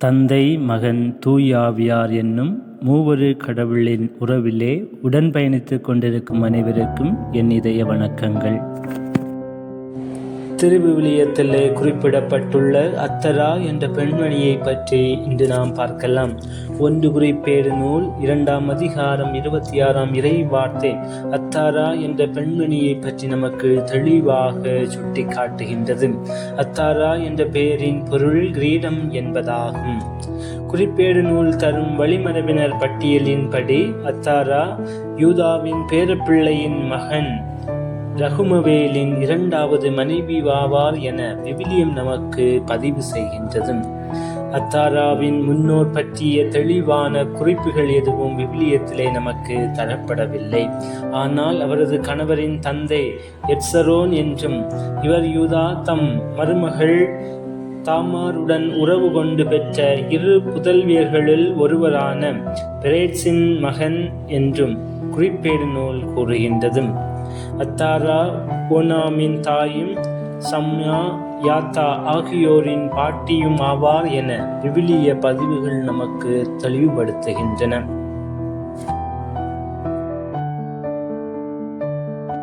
தந்தை மகன் தூயாவியார் என்னும் மூவரு கடவுளின் உறவிலே உடன் பயணித்துக் கொண்டிருக்கும் அனைவருக்கும் என் இதய வணக்கங்கள். திருவிவிலியத்திலே குறிப்பிடப்பட்டுள்ள அத்தரா என்ற பெண்மணியை பற்றி இன்று நாம் பார்க்கலாம். ஒன்று குறிப்பேடு நூல் இரண்டாம் அதிகாரம் இருபத்தி ஆறாம் இறை வார்த்தை அத்தாரா என்ற பெண்மணியை பற்றி நமக்கு தெளிவாக சுட்டி காட்டுகின்றது அத்தாரா என்ற பெயரின் பொருள் கிரீடம் என்பதாகும். குறிப்பேடு நூல் தரும் வழிமரபினர் பட்டியலின்படி அத்தாரா யூதாவின் பேரப்பிள்ளையின் மகன். ரகுமவேலின் இரண்டாவது மனைவி வாவார் என விவிலியம் நமக்கு பதிவு செய்கின்றது. அத்தாராவின் முன்னோர் பற்றிய தெளிவான குறிப்புகள் எதுவும் விவிலியத்திலே நமக்கு தரப்படவில்லை. ஆனால் அவரது கணவரின் தந்தை எட்சரோன் என்றும் இவர் யூதா தம் மருமகள் தாமாருடன் உறவு கொண்டு பெற்ற இரு புதல்வியர்களில் ஒருவரான பிரேட்ஸின் மகன் என்றும் குறிப்பேடு நூல் கூறுகின்றது அத்தாரா ஓனாமின் தாயும் சம்யா யாத்தா ஆகியோரின் பாட்டியும் ஆவார் என விவிலிய பதிவுகள் நமக்கு தெளிவுபடுத்துகின்றன.